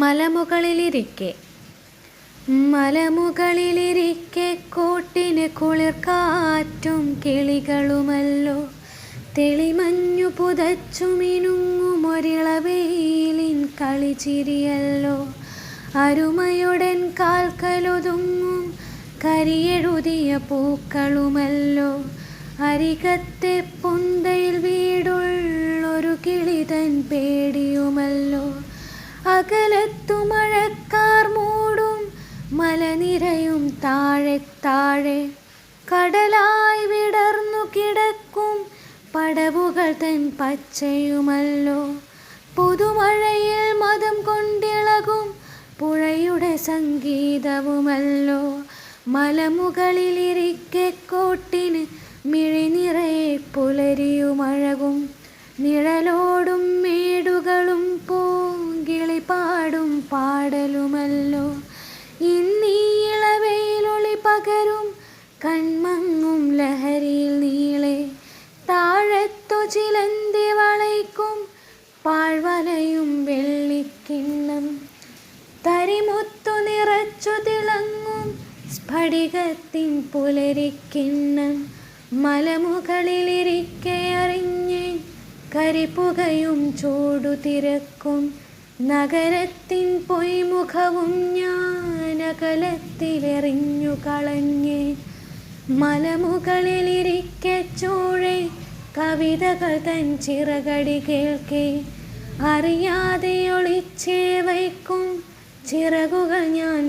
മലമുകളിലിരിക്കെ. മലമുകളിലിരിക്കെ കോട്ടിന് കുളിർ കാറ്റും കിളികളുമല്ലോ. തെളിമഞ്ഞു പുതച്ചു മിനുങ്ങുമൊരിളവെയിലിൻ കളിച്ചിരിയല്ലോ അരുമയുടൻ കാൽക്കലൊതുങ്ങും കരിയെഴുതിയ പൂക്കളുമല്ലോ. അരികത്തെ പൊന്തയിൽ വീടുള്ളൊരു കിളിതൻ പേടിയുമല്ലോ. അകലത്തു മഴക്കാർ മൂടും മലനിരയും താഴെ താഴെ. കടലായി വിടർന്നു കിടക്കും പടവുകൾ തൻ പച്ചയുമല്ലോ. പുതുമഴയിൽ മതം കൊണ്ടിളകും പുഴയുടെ സംഗീതവുമല്ലോ. മലമുകളിലിരിക്കെ കോട്ടിന് മിഴിനിറയെ പുലരിയുമഴകും നിഴലോടും പാടലുമല്ലോ. ഇന്നീളവേലൊളി പകരും കൺമങ്ങും ലഹരിയിൽ നീളെ. താഴത്തു ചിലന്തി വളയ്ക്കും പാഴ്വലയും വെള്ളിക്കിണ്ണം. തരിമുത്തു നിറച്ചു തിളങ്ങും സ്ഫടികത്തിൻ പുലരിക്കിണ്ണം. മലമുകളിലിരിക്കെ അറിഞ്ഞ് കരിപ്പുകയും ചൂടു തിരക്കും നഗരത്തിൻ പൊയ്മുഖവും ഞാനകലത്തിലെറിഞ്ഞു കളഞ്ഞ് മലമുകളിലിരിക്കെ ചൂഴെ കവിതകൾ തൻ ചിറകടി കേൾക്കെ. അറിയാതെ ഒളിച്ചേ വയ്ക്കും ചിറകുകൾ ഞാൻ